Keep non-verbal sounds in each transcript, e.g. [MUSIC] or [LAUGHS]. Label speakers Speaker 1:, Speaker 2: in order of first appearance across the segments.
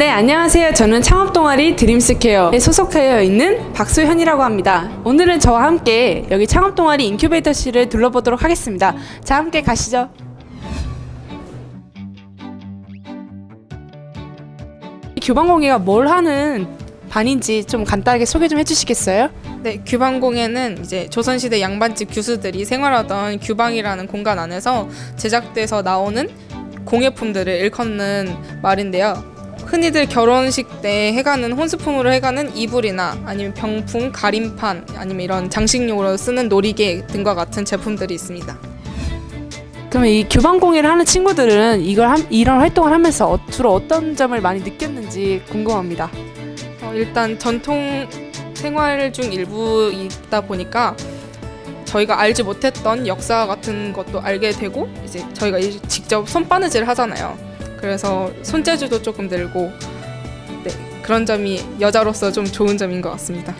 Speaker 1: 네, 안녕하세요. 저는 창업 동아리 드림스케어에 소속되어 있는 박소현이라고 합니다. 오늘은 저와 함께 여기 창업 동아리 인큐베이터실을 둘러보도록 하겠습니다. 자, 함께 가시죠. 이 교방공예가 뭘 하는 반인지 좀 간단하게 소개 좀 해주시겠어요?
Speaker 2: 네, 규방공예는 이제 조선시대 양반집 교수들이 생활하던 규방이라는 공간 안에서 제작돼서 나오는 공예품들을 일컫는 말인데요. 흔히들 결혼식 때 해가는 혼수품으로 해가는 이불이나 아니면 병풍, 가림판, 아니면 이런 장식용으로 쓰는 놀이개 등과 같은 제품들이 있습니다.
Speaker 1: 그러면 이 교방공예를 하는 친구들은 이걸 함- 이런 활동을 하면서 어- 주로 어떤 점을 많이 느꼈는지 궁금합니다.
Speaker 2: 어, 일단 전통 생활 중 일부이다 보니까 저희가 알지 못했던 역사 같은 것도 알게 되고 이제 저희가 이- 직접 손바느질 하잖아요. 그래서 손재주도 조금 늘고 네, 그런 점이 여자로서 좀 좋은 점인 것 같습니다.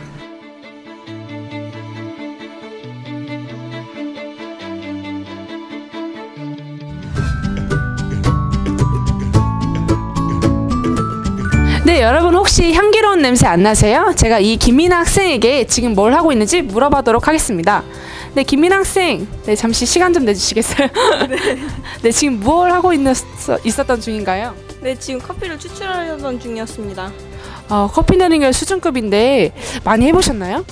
Speaker 1: 네, 여러분 혹시 향기로운 냄새 안 나세요? 제가 이 김민아 학생에게 지금 뭘 하고 있는지 물어보도록 하겠습니다. 네, 김민아 학생, 네 잠시 시간 좀 내주시겠어요? [LAUGHS] [LAUGHS] 네. 지금 뭘 하고 있는, 있었던 중인가요?
Speaker 3: 네, 지금 커피를 추출하려던 중이었습니다.
Speaker 1: 어, 커피 내리는 게 수준급인데 많이 해보셨나요?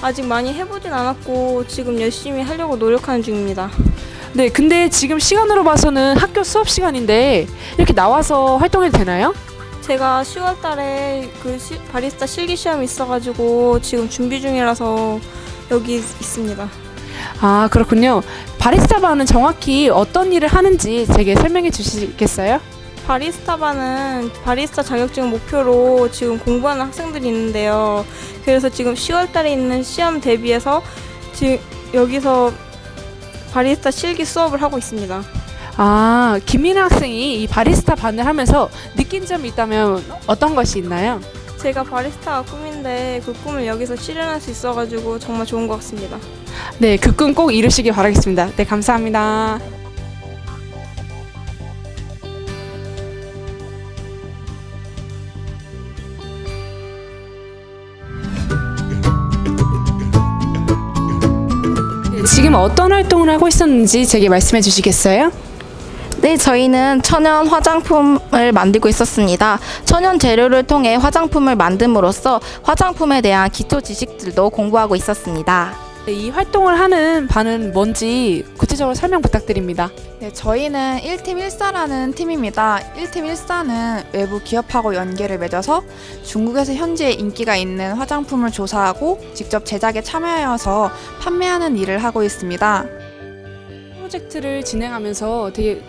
Speaker 3: 아직 많이 해보진 않았고 지금 열심히 하려고 노력하는 중입니다.
Speaker 1: 네, 근데 지금 시간으로 봐서는 학교 수업 시간인데 이렇게 나와서 활동해도 되나요?
Speaker 3: 제가 10월 달에 그 시- 바리스타 실기 시험이 있어가지고 지금 준비 중이라서 여기 있습니다.
Speaker 1: 아, 그렇군요. 바리스타바는 정확히 어떤 일을 하는지 제게 설명해 주시겠어요?
Speaker 3: 바리스타바는 바리스타 자격증 목표로 지금 공부하는 학생들이 있는데요. 그래서 지금 10월 달에 있는 시험 대비해서 지금 여기서 바리스타 실기 수업을 하고 있습니다.
Speaker 1: 아, 김민아 학생이 이 바리스타 반을 하면서 느낀 점이 있다면 어떤 것이 있나요?
Speaker 3: 제가 바리스타가 꿈인데 그 꿈을 여기서 실현할 수 있어가지고 정말 좋은 것 같습니다.
Speaker 1: 네, 그 꿈 꼭 이루시길 바라겠습니다. 네, 감사합니다. 네, 지금 어떤 활동을 하고 있었는지 제게 말씀해 주시겠어요?
Speaker 4: 네, 저희는 천연 화장품을 만들고 있었습니다. 천연 재료를 통해 화장품을 만듦으로써 화장품에 대한 기초 지식들도 공부하고 있었습니다.
Speaker 1: 네, 이 활동을 하는 반은 뭔지 구체적으로 설명 부탁드립니다.
Speaker 5: 네, 저희는 1팀 1사라는 팀입니다. 1팀 1사는 외부 기업하고 연계를 맺어서 중국에서 현재 인기가 있는 화장품을 조사하고 직접 제작에 참여하여서 판매하는 일을 하고 있습니다.
Speaker 1: 프로젝트를 진행하면서 되게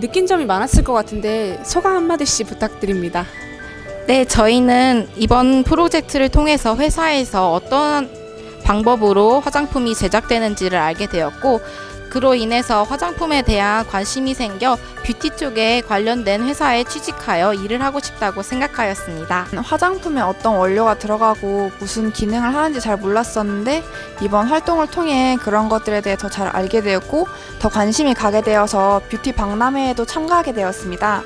Speaker 1: 느낀 점이 많았을 것 같은데 소감 한마디씩 부탁드립니다.
Speaker 4: 네, 저희는 이번 프로젝트를 통해서 회사에서 어떤 방법으로 화장품이 제작되는지를 알게 되었고, 그로 인해서 화장품에 대한 관심이 생겨 뷰티 쪽에 관련된 회사에 취직하여 일을 하고 싶다고 생각하였습니다.
Speaker 5: 화장품에 어떤 원료가 들어가고 무슨 기능을 하는지 잘 몰랐었는데 이번 활동을 통해 그런 것들에 대해 더 잘 알게 되었고 더 관심이 가게 되어서 뷰티 박람회에도 참가하게 되었습니다.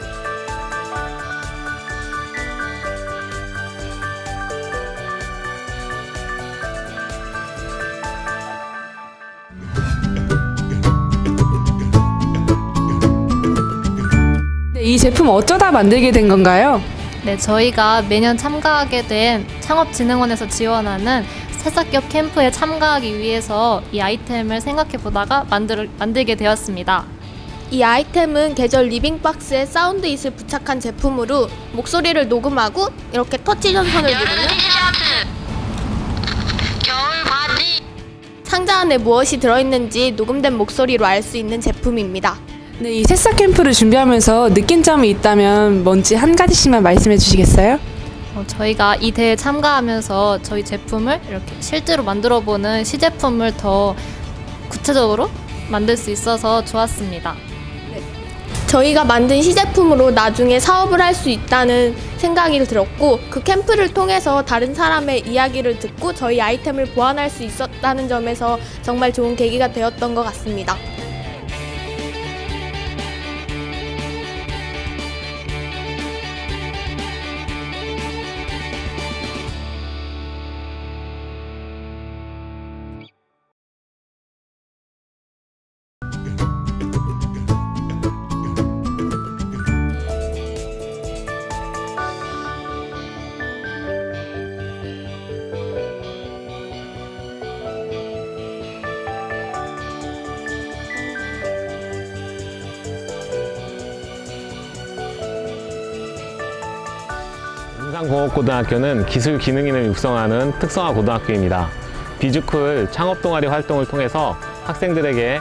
Speaker 1: 이 제품 어쩌다 만들게 된 건가요?
Speaker 6: 네, 저희가 매년 참가하게 된 창업진흥원에서 지원하는 새싹기업 캠프에 참가하기 위해서 이 아이템을 생각해 보다가 만들, 만들게 되었습니다.
Speaker 7: 이 아이템은 계절 리빙박스에 사운드 잇을 부착한 제품으로 목소리를 녹음하고 이렇게 터치 전선을 누르면 상자 안에 무엇이 들어있는지 녹음된 목소리로 알 수 있는 제품입니다.
Speaker 1: 네, 이 새싹 캠프를 준비하면서 느낀 점이 있다면 뭔지 한 가지씩만 말씀해 주시겠어요?
Speaker 6: 어, 저희가 이 대회에 참가하면서 저희 제품을 이렇게 실제로 만들어 보는 시제품을 더 구체적으로 만들 수 있어서 좋았습니다.
Speaker 7: 저희가 만든 시제품으로 나중에 사업을 할 수 있다는 생각이 들었고 그 캠프를 통해서 다른 사람의 이야기를 듣고 저희 아이템을 보완할 수 있었다는 점에서 정말 좋은 계기가 되었던 것 같습니다.
Speaker 8: 중상공업고등학교는 기술 기능인을 육성하는 특성화 고등학교입니다. 비주쿨 창업 동아리 활동을 통해서 학생들에게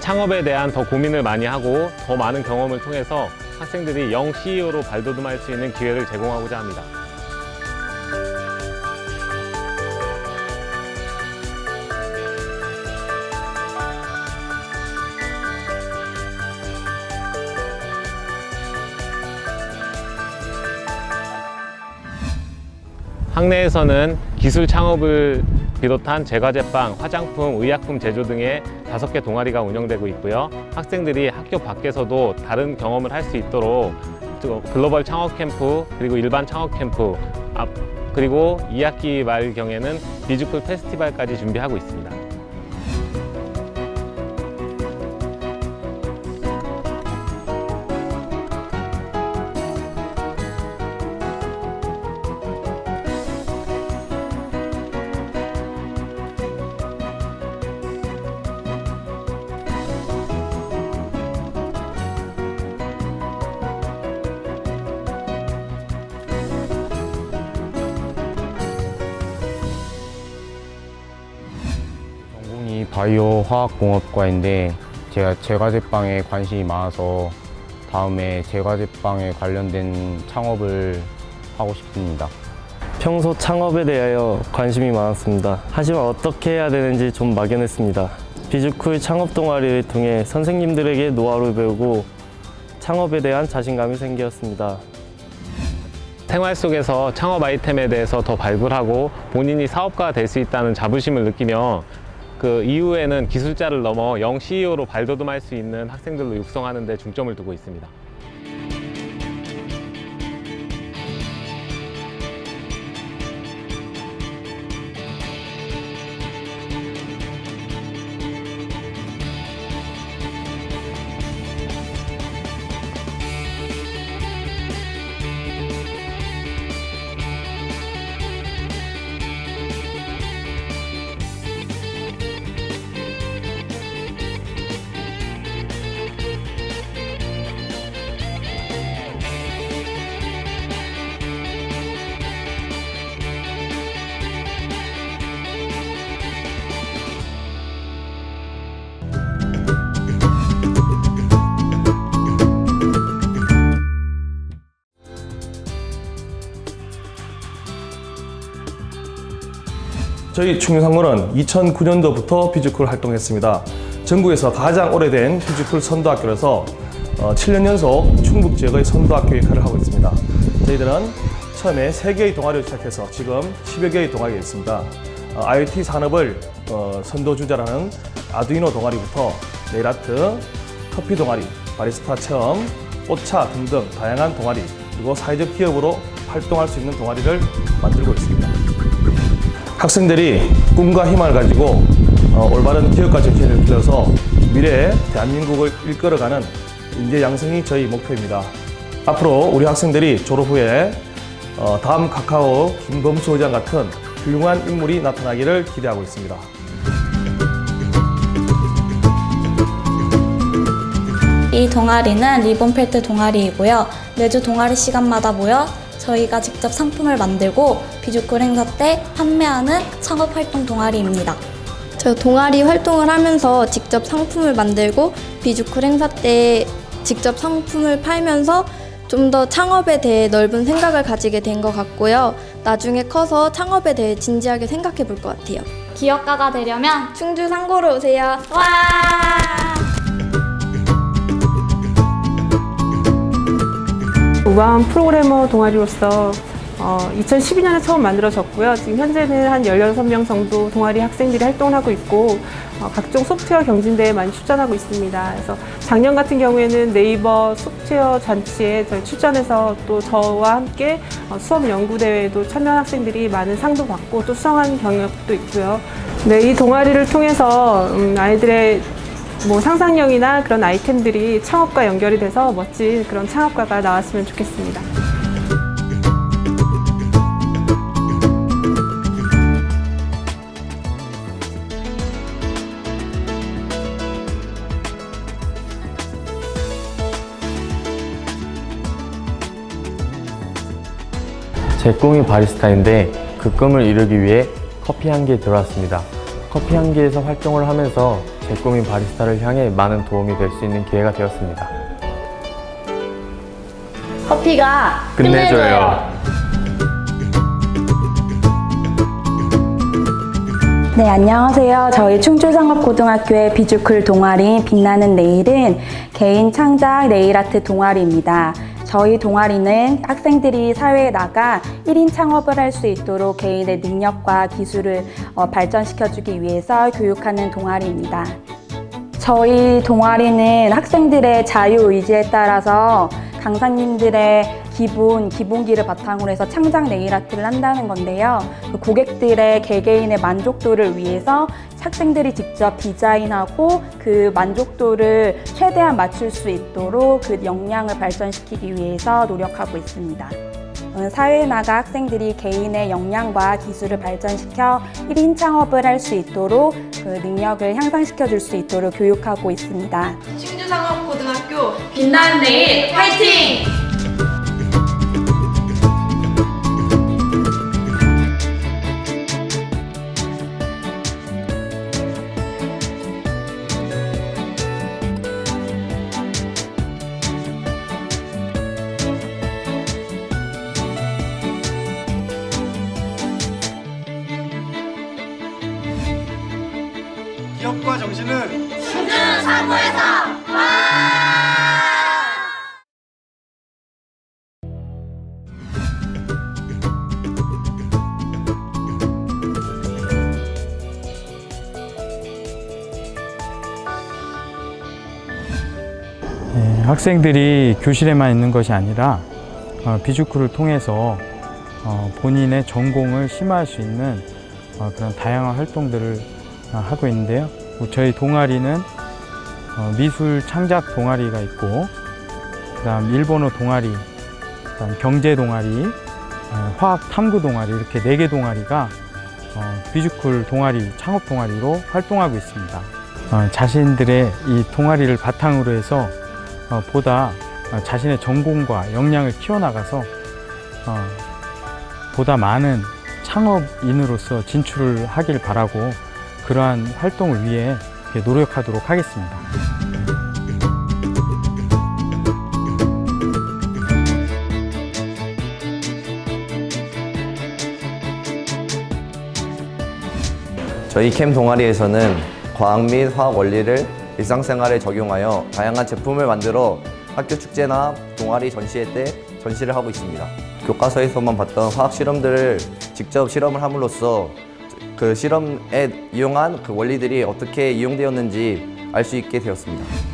Speaker 8: 창업에 대한 더 고민을 많이 하고 더 많은 경험을 통해서 학생들이 영 CEO로 발돋움할 수 있는 기회를 제공하고자 합니다. 학내에서는 기술 창업을 비롯한 제과제빵, 화장품, 의약품 제조 등의 다섯 개 동아리가 운영되고 있고요. 학생들이 학교 밖에서도 다른 경험을 할 수 있도록 또 글로벌 창업 캠프 그리고 일반 창업 캠프 앞- 그리고 2학기 말경에는 비주쿨 페스티벌까지 준비하고 있습니다.
Speaker 9: 바이오 화학공업과인데 제가 제과제빵에 관심이 많아서 다음에 제과제빵에 관련된 창업을 하고 싶습니다.
Speaker 10: 평소 창업에 대하여 관심이 많았습니다. 하지만 어떻게 해야 되는지 좀 막연했습니다. 비주쿨 창업 동아리를 통해 선생님들에게 노하우를 배우고 창업에 대한 자신감이 생겼습니다.
Speaker 8: 생활 속에서 창업 아이템에 대해서 더 발굴하고 본인이 사업가가 될 수 있다는 자부심을 느끼며 그 이후에는 기술자를 넘어 영 CEO로 발돋움할 수 있는 학생들로 육성하는 데 중점을 두고 있습니다.
Speaker 11: 저희 충성고는 2009년도부터 비주쿨 활동했습니다. 전국에서 가장 오래된 비주쿨 선도학교라서 어, 7년 연속 충북 지역의 선도학교 역할을 하고 있습니다. 저희들은 처음에 3개의 동아리를 시작해서 지금 10여 개의 동아리가 있습니다. 어, IoT 산업을 어, 선도주자라는 아두이노 동아리부터 네일아트, 커피 동아리, 바리스타 체험, 꽃차 등등 다양한 동아리 그리고 사회적 기업으로 활동할 수 있는 동아리를 만들고 있습니다. 학생들이 꿈과 희망을 가지고 어, 올바른 기업가 정신을 길러서 미래의 대한민국을 이끌어가는 인재 양성이 저희 목표입니다. 앞으로 우리 학생들이 졸업 후에 어, 다음 카카오 김범수 의장 같은 훌륭한 인물이 나타나기를 기대하고 있습니다.
Speaker 12: 이 동아리는 리본펠트 동아리이고요. 매주 동아리 시간마다 모여 저희가 직접 상품을 만들고 비주쿨 행사 때 판매하는 창업 활동 동아리입니다.
Speaker 7: 저 동아리 활동을 하면서 직접 상품을 만들고 비주쿨 행사 때 직접 상품을 팔면서 좀 더 창업에 대해 넓은 생각을 가지게 된 것 같고요. 나중에 커서 창업에 대해 진지하게 생각해 볼 것 같아요.
Speaker 12: 기업가가 되려면
Speaker 7: 충주 상고로 오세요.
Speaker 12: 와!
Speaker 13: 우아한 프로그래머 동아리로서 어, 2012년에 처음 만들어졌고요. 지금 현재는 한 16명 정도 동아리 학생들이 활동을 하고 있고 어, 각종 소프트웨어 경진대회에 많이 출전하고 있습니다. 그래서 작년 같은 경우에는 네이버 소프트웨어 잔치에 저희 출전해서 또 저와 함께 어, 수업 연구대회에도 참여한 학생들이 많은 상도 받고 또 수상한 경력도 있고요. 네, 이 동아리를 통해서 음, 아이들의 뭐 상상력이나 그런 아이템들이 창업과 연결이 돼서 멋진 그런 창업가가 나왔으면 좋겠습니다.
Speaker 10: 제 꿈이 바리스타인데 그 꿈을 이루기 위해 커피 향기에 들어왔습니다. 커피 향기에서 활동을 하면서 제 꿈인 바리스타를 향해 많은 도움이 될 수 있는 기회가 되었습니다.
Speaker 12: 커피가
Speaker 10: 끝내줘요.
Speaker 14: 네, 안녕하세요. 저희 충주상업고등학교의 비주클 동아리 빛나는 내일은 개인 창작 네일 아트 동아리입니다. 저희 동아리는 학생들이 사회에 나가 1인 창업을 할 수 있도록 개인의 능력과 기술을 어, 발전시켜주기 위해서 교육하는 동아리입니다. 저희 동아리는 학생들의 자유의지에 따라서 강사님들의 기본, 기본기를 바탕으로 해서 창작 네일 아트를 한다는 건데요. 그 고객들의 개개인의 만족도를 위해서 학생들이 직접 디자인하고 그 만족도를 최대한 맞출 수 있도록 그 역량을 발전시키기 위해서 노력하고 있습니다. 어, 사회에 나가 학생들이 개인의 역량과 기술을 발전시켜 1인 창업을 할 수 있도록 그 능력을 향상시켜 줄 수 있도록 교육하고 있습니다.
Speaker 3: 충주상업고등학교 빛나는 내일 화이팅!
Speaker 15: 학생들이 교실에만 있는 것이 아니라 어, 비주쿠를 통해서 어, 본인의 전공을 심화할 수 있는 어, 그런 다양한 활동들을 어, 하고 있는데요. 뭐 저희 동아리는 어, 미술 창작 동아리가 있고, 그다음 일본어 동아리, 그다음 경제 동아리, 어, 화학 탐구 동아리 이렇게 네 개 동아리가 어, 비주쿨 동아리 창업 동아리로 활동하고 있습니다. 어, 자신들의 이 동아리를 바탕으로 해서 어, 보다 어, 자신의 전공과 역량을 키워나가서 어, 보다 많은 창업인으로서 진출을 하길 바라고 그러한 활동을 위해 노력하도록 하겠습니다.
Speaker 16: 저희 캠 동아리에서는 과학 및 화학 원리를 일상생활에 적용하여 다양한 제품을 만들어 학교 축제나 동아리 전시회 때 전시를 하고 있습니다. 교과서에서만 봤던 화학 실험들을 직접 실험을 함으로써 그 실험에 이용한 그 원리들이 어떻게 이용되었는지 알 수 있게 되었습니다.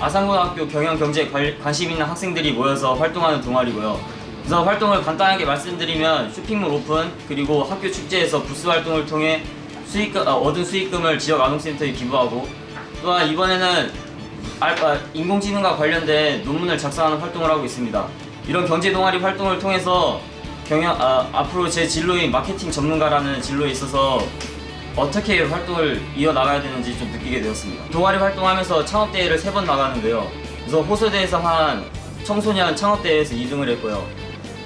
Speaker 17: 아산고등학교 경영경제 관- 관심 있는 학생들이 모여서 활동하는 동아리고요. 우선 활동을 간단하게 말씀드리면 쇼핑몰 오픈 그리고 학교 축제에서 부스 활동을 통해 수익 아, 얻은 수익금을 지역 아동센터에 기부하고 또한 이번에는 알- 아, 인공지능과 관련된 논문을 작성하는 활동을 하고 있습니다. 이런 경제 동아리 활동을 통해서 경영 아, 앞으로 제 진로인 마케팅 전문가라는 진로에 있어서 어떻게 활동을 이어나가야 되는지 좀 느끼게 되었습니다. 동아리 활동하면서 창업대회를 세 번 나가는데요. 우선 호소대에서 한 청소년 창업대회에서 2등을 했고요.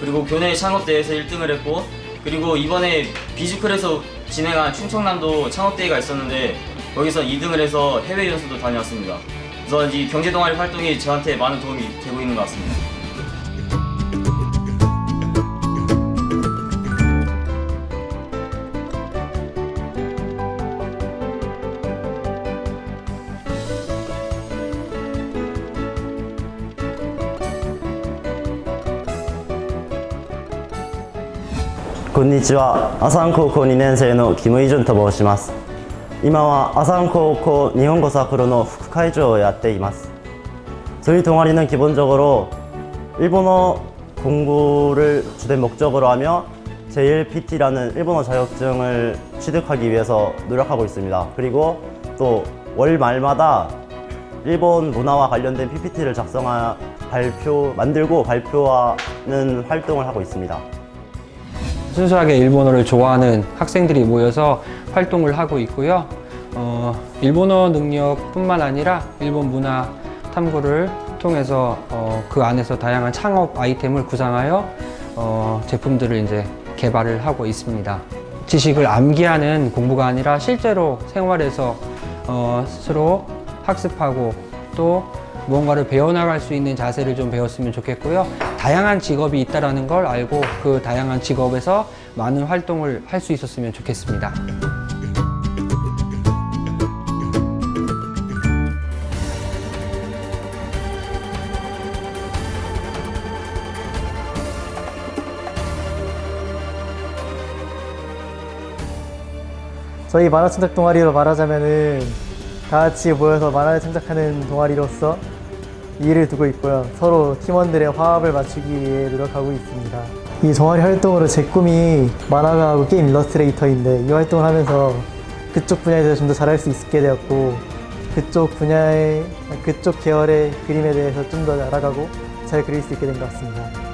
Speaker 17: 그리고 교내 창업대회에서 1등을 했고, 그리고 이번에 비주클에서 진행한 충청남도 창업대회가 있었는데, 거기서 2등을 해서 해외 연수도 다녀왔습니다. 우선 이 경제동아리 활동이 저한테 많은 도움이 되고 있는 것 같습니다.
Speaker 18: にちは。アサン高校2年生のキム・イジュンと申します。今はアサン高校日本語サークルの副会長をやっています。 저희 동아리는 기본적으로 일본어 공부를 주된 목적으로 하며 제1PT라는 일본어 자격증을 취득하기 위해서 노력하고 있습니다. 그리고 또 월 말마다 일본 문화와 관련된 PPT를 작성하는 발표, 만들고 발표하는 활동을 하고 있습니다.
Speaker 19: 순수하게 일본어를 좋아하는 학생들이 모여서 활동을 하고 있고요. 어, 일본어 능력뿐만 아니라 일본 문화 탐구를 통해서 어, 그 안에서 다양한 창업 아이템을 구상하여 어, 제품들을 이제 개발을 하고 있습니다. 지식을 암기하는 공부가 아니라 실제로 생활에서 어, 스스로 학습하고 또 무언가를 배워나갈 수 있는 자세를 좀 배웠으면 좋겠고요. 다양한 직업이 있다는 걸 알고 그 다양한 직업에서 많은 활동을 할 수 있었으면 좋겠습니다.
Speaker 20: 저희 만화 창작 동아리로 말하자면은 다 같이 모여서 만화를 창작하는 동아리로서 이의를 두고 있고요. 서로 팀원들의 화합을 맞추기 위해 노력하고 있습니다. 이 동아리 활동으로 제 꿈이 만화가하고 게임 일러스트레이터인데 이 활동을 하면서 그쪽 분야에 대해서 좀 더 잘할 수 있게 되었고 그쪽 분야의 그쪽 계열의 그림에 대해서 좀 더 알아가고 잘 그릴 수 있게 된 것 같습니다.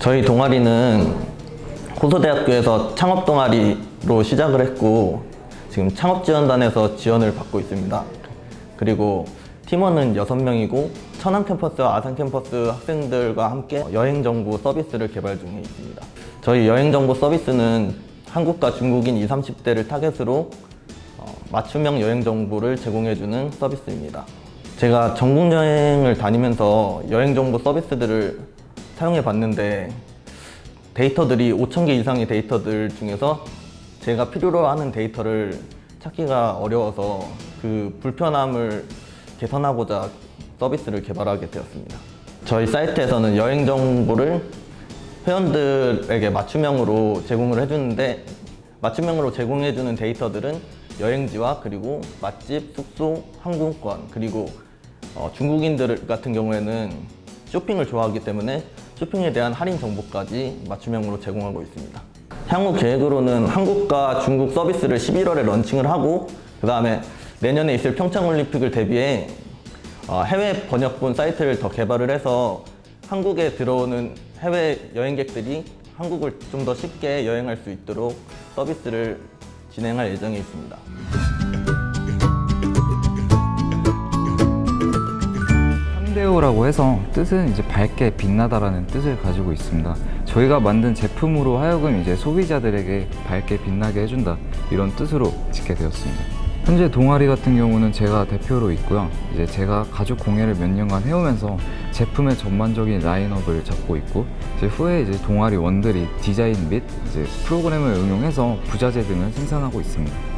Speaker 16: 저희 동아리는 호서대학교에서 창업 동아리로 시작을 했고 지금 창업지원단에서 지원을 받고 있습니다. 그리고 팀원은 6명이고 천안 캠퍼스와 아산 캠퍼스 학생들과 함께 여행 정보 서비스를 개발 중에 있습니다. 저희 여행 정보 서비스는 한국과 중국인 20, 30대를 타겟으로 어, 맞춤형 여행 정보를 제공해주는 서비스입니다. 제가 전국 여행을 다니면서 여행 정보 서비스들을 사용해 봤는데 데이터들이 5,000개 이상의 데이터들 중에서 제가 필요로 하는 데이터를 찾기가 어려워서 그 불편함을 개선하고자 서비스를 개발하게 되었습니다. 저희 사이트에서는 여행 정보를 회원들에게 맞춤형으로 제공을 해주는데 맞춤형으로 제공해주는 데이터들은 여행지와 그리고 맛집, 숙소, 항공권 그리고 어, 중국인들 같은 경우에는 쇼핑을 좋아하기 때문에 쇼핑에 대한 할인 정보까지 맞춤형으로 제공하고 있습니다. 향후 계획으로는 한국과 중국 서비스를 11월에 런칭을 하고 그 다음에 내년에 있을 평창올림픽을 대비해 어, 해외 번역본 사이트를 더 개발을 해서 한국에 들어오는 해외 여행객들이 한국을 좀 더 쉽게 여행할 수 있도록 서비스를 진행할 예정에 있습니다.
Speaker 21: 삼대오라고 해서 뜻은 이제 밝게 빛나다라는 뜻을 가지고 있습니다. 저희가 만든 제품으로 하여금 이제 소비자들에게 밝게 빛나게 해준다 이런 뜻으로 짓게 되었습니다. 현재 동아리 같은 경우는 제가 대표로 있고요. 이제 제가 가죽 공예를 몇 년간 해오면서 제품의 전반적인 라인업을 잡고 있고 이제 후에 이제 동아리 원들이 디자인 및 이제 프로그램을 응용해서 부자재 등을 생산하고 있습니다.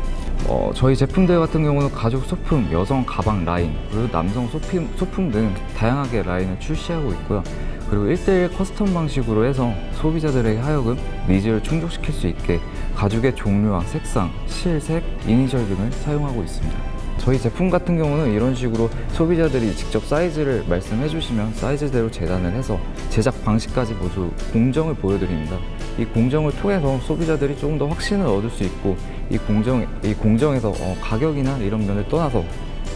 Speaker 21: 어, 저희 제품들 같은 경우는 가죽 소품, 여성 가방 라인, 그리고 남성 소품, 소품 등 다양하게 라인을 출시하고 있고요. 그리고 1대1 커스텀 방식으로 해서 소비자들에게 하여금 니즈를 충족시킬 수 있게 가죽의 종류와 색상, 실색, 이니셜 등을 사용하고 있습니다. 저희 제품 같은 경우는 이런 식으로 소비자들이 직접 사이즈를 말씀해 주시면 사이즈대로 재단을 해서 제작 방식까지 모두 공정을 보여드립니다. 이 공정을 통해서 소비자들이 조금 더 확신을 얻을 수 있고 이 공정 이 공정에서 어, 가격이나 이런 면을 떠나서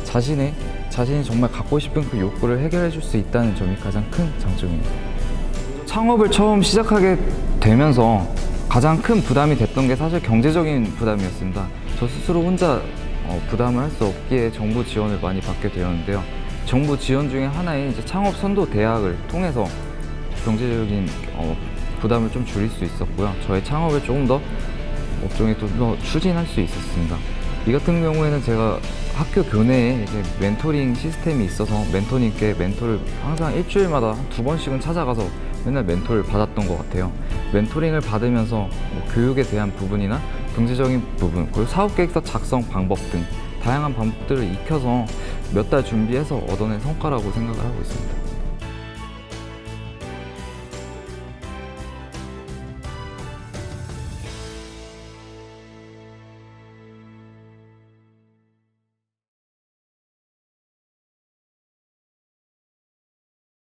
Speaker 21: 자신의 자신이 정말 갖고 싶은 그 욕구를 해결해 줄 수 있다는 점이 가장 큰 장점입니다. 창업을 처음 시작하게 되면서 가장 큰 부담이 됐던 게 사실 경제적인 부담이었습니다. 저 스스로 혼자 어, 부담을 할 수 없기에 정부 지원을 많이 받게 되었는데요. 정부 지원 중에 하나인 이제 창업 선도 대학을 통해서 경제적인 어, 부담을 좀 줄일 수 있었고요. 저의 창업을 조금 더 업종에 좀 더 추진할 수 있었습니다. 이 같은 경우에는 제가 학교 교내에 이제 멘토링 시스템이 있어서 멘토님께 멘토를 항상 일주일마다 한두 번씩은 찾아가서 맨날 멘토를 받았던 것 같아요. 멘토링을 받으면서 뭐 교육에 대한 부분이나 경제적인 부분, 그리고 사업 계획서 작성 방법 등 다양한 방법들을 익혀서 몇 달 준비해서 얻어낸 성과라고 생각을 하고 있습니다.